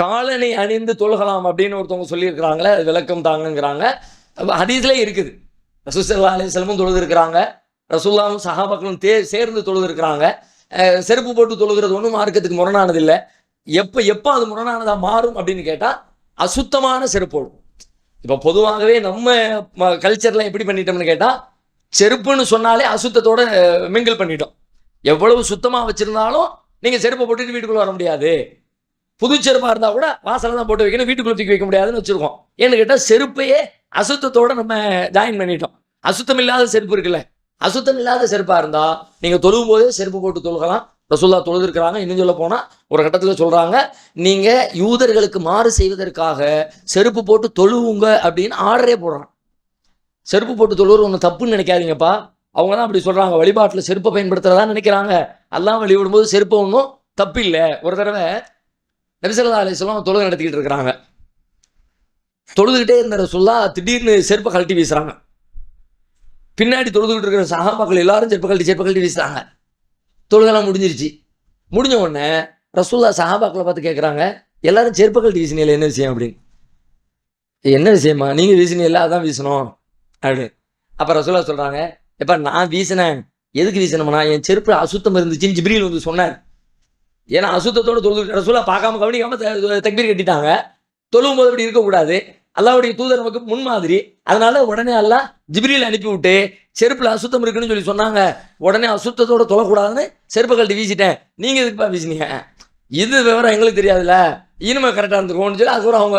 காலணி அணிந்து தொழுகலாம் அப்படின்னு ஒருத்தவங்க சொல்லியிருக்கிறாங்களே அது விளக்கம் தாங்கங்கிறாங்க. ஹதீஸ்ல இருக்குது. ரசூசல்லா அலிஸ்லமும் தொழுது ரசூல்லாவும் சஹாபாக்களும் தே சேர்ந்து தொழுதுருக்குறாங்க. செருப்பு போட்டு தொழுகிறது ஒன்றும் மார்க்கத்துக்கு முரணானது இல்லை எப்போ எப்போ அது முரணானதாக மாறும் அப்படின்னு கேட்டால் அசுத்தமான செருப்போடு இப்போ பொதுவாகவே நம்ம கல்ச்சர்லாம் எப்படி பண்ணிட்டோம்னு கேட்டால் செருப்புன்னு சொன்னாலே அசுத்தத்தோட மிங்கிள் பண்ணிட்டோம். எவ்வளவு சுத்தமாக வச்சுருந்தாலும் நீங்கள் செருப்பை போட்டுட்டு வீட்டுக்குள்ளே வர முடியாது. புது செருப்பாக இருந்தால் கூட வாசலை தான் போட்டு வைக்கணும் வீட்டுக்குள்ளே தூக்கி வைக்க முடியாதுன்னு வச்சுருக்கோம். ஏன்னு கேட்டால் செருப்பையே அசுத்தத்தோடு நம்ம ஜாயின் பண்ணிட்டோம். அசுத்தம் இல்லாத செருப்பு இருக்குல்ல அசுத்தம் இல்லாத செருப்பாக இருந்தால் நீங்கள் தொழுவும் போதே செருப்பு போட்டு தொழுகலாம். ரசூல்லா தொழுது இருக்கிறாங்க இன்னும் சொல்ல போனால் ஒரு கட்டத்தில் சொல்கிறாங்க நீங்கள் யூதர்களுக்கு மாறு செய்வதற்காக செருப்பு போட்டு தொழுவுங்க அப்படின்னு ஆர்டரே போடுறான் செருப்பு போட்டு தொழுவது ஒன்று தப்புன்னு நினைக்காதீங்கப்பா. அவங்க தான் அப்படி சொல்கிறாங்க வழிபாட்டில் செருப்பை பயன்படுத்துறதா நினைக்கிறாங்க. எல்லாம் வழிபடும்போது செருப்பு ஒன்றும் தப்பு இல்லை ஒரு தடவை நபிசல்லா அலிஸ்லாம் தொழுகை நடத்திக்கிட்டு இருக்கிறாங்க. தொழுதுகிட்டே இருந்த ரசுல்லா திடீர்னு செருப்பை கழட்டி வீசுறாங்க. பின்னாடி தொழுதுகிட்டு இருக்கிற சகாபாக்கள் எல்லாரும் செருப்பை கழட்டி செருப்பை கழட்டி வீசுறாங்க. தொழுகெல்லாம் முடிஞ்சிருச்சு. முடிஞ்ச உடனே ரசூல்லா சஹாபாக்களை பார்த்து கேட்குறாங்க எல்லாரும் செருப்பை கழட்டி வீசினியல என்ன விஷயம்? அப்படின்னு. என்ன விஷயமா நீங்கள் வீசினீங்களா அதான் வீசணும். அப்படின்னு. அப்போ ரசூல்லா சொல்கிறாங்க எப்போ நான் வீசினேன். எதுக்கு வீசினோம்னா என் செருப்பு அசுத்தம் இருந்துச்சுன்னு ஜிப்ரியில் வந்து சொன்னார். ஏன்னா அசுத்தத்தோட தொழுது ரசூலா பார்க்காம கவனிக்காம தக்பீர் கட்டிட்டாங்க. தொழுவும் போது அப்படி இருக்கக்கூடாது. அல்லாவுடைய தூதர் நமக்கு முன்மாதிரி. அதனால உடனே அல்லா ஜிப்ரியில் அனுப்பிவிட்டு செருப்பில் அசுத்தம் இருக்குன்னு சொல்லி சொன்னாங்க. உடனே அசுத்தத்தோட தொழக்கூடாதுன்னு செருப்பு கழட்டி வீசிட்டேன். நீங்கள் எதுக்குப்பா வீசினீங்க? இது விவரம் எங்களுக்கு தெரியாதுல்ல. இனிமே கரெக்டாக இருந்துருக்கும்னு சொல்லி அதுக்கப்புறம் அவங்க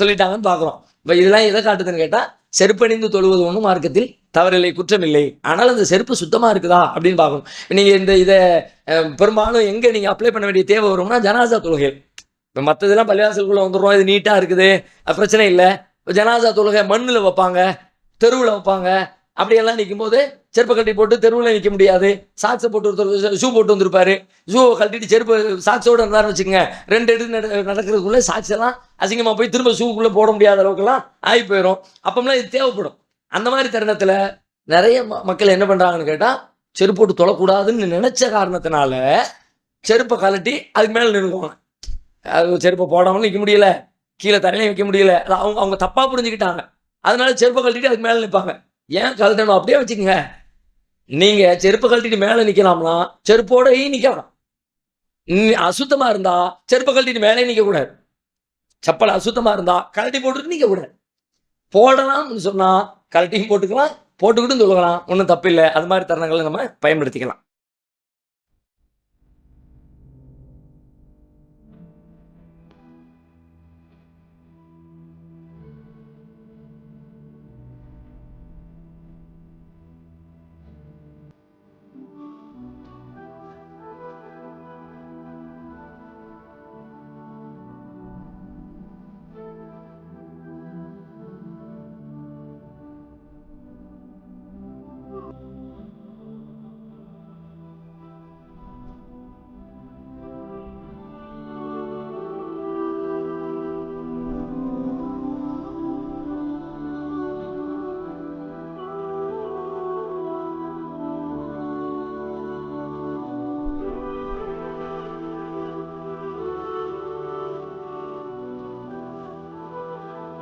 சொல்லிட்டாங்கன்னு பார்க்குறோம். இப்போ இதெல்லாம் எதை காட்டுதுன்னு கேட்டால் செருப்பணிந்து தொழுவது ஒன்றும் மார்க்கத்தில் தவறில்லை குற்றமில்லை. ஆனால் அந்த செருப்பு சுத்தமாக இருக்குதா அப்படின்னு பார்க்கணும். நீங்கள் இந்த இதை பெரும்பாலும் எங்கே நீங்கள் அப்ளை பண்ண வேண்டிய தேவை வரும்னா ஜனாசா தொழுகை. இப்போ மற்றதெல்லாம் பள்ளிவாசலுக்குள்ளே வந்துடுறோம் இது நீட்டாக இருக்குது அது பிரச்சனை இல்லை. இப்போ ஜனாசா தொழுகை மண்ணில் வைப்பாங்க தெருவில் வைப்பாங்க. அப்படியெல்லாம் நிற்கும்போது செருப்பை கட்டி போட்டு தெருவில் நிற்க முடியாது. சாக்ஸை போட்டு ஒருத்தர் ஷூ போட்டு வந்திருப்பாரு. ஷூவை கழட்டிட்டு செருப்பு சாக்ஸோடு இருந்தாருன்னு வச்சுக்கோங்க. ரெண்டு எடு நட நடக்கிறதுக்குள்ளே சாக்ஸ் எல்லாம் அசிங்கமாக போய் திரும்ப ஷூக்குள்ளே போட முடியாத அளவுக்குலாம் ஆகி போயிடும் அப்போம்லாம் இது தேவைப்படும். அந்த மாதிரி தருணத்தில் நிறைய ம- மக்கள் என்ன பண்ணுறாங்கன்னு கேட்டால் செருப்பு போட்டு தொழக்கூடாதுன்னு நினச்ச காரணத்தினால செருப்பை கழட்டி அதுக்கு மேலே நின்றுக்குவாங்க அது செருப்பை போடாமல் நிற்க முடியல கீழே தரையிலையும் வைக்க முடியல. அது அவங்க அவங்க தப்பாக புரிஞ்சுக்கிட்டாங்க. அதனால செருப்பை கழட்டிட்டு அதுக்கு மேலே நிற்பாங்க ஏன் கழட்டணும்? அப்படியே வச்சுக்கோங்க. நீங்கள் செருப்பை கழட்டிட்டு மேலே நிற்கலாம்னா செருப்போடயும் நிற்கலாம் அசுத்தமாக இருந்தால் செருப்பை கழட்டிட்டு மேலே நிற்கக்கூடாது செப்பல் அசுத்தமாக இருந்தால் கழட்டி போட்டுட்டு நிற்கக்கூடாது போடலாம்னு சொன்னால் கழட்டியும் போட்டுக்கலாம் போட்டுக்கிட்டும் தொழுகலாம் ஒன்றும் தப்பில்லை. அது மாதிரி தருணங்களை நம்ம பயன்படுத்திக்கலாம்.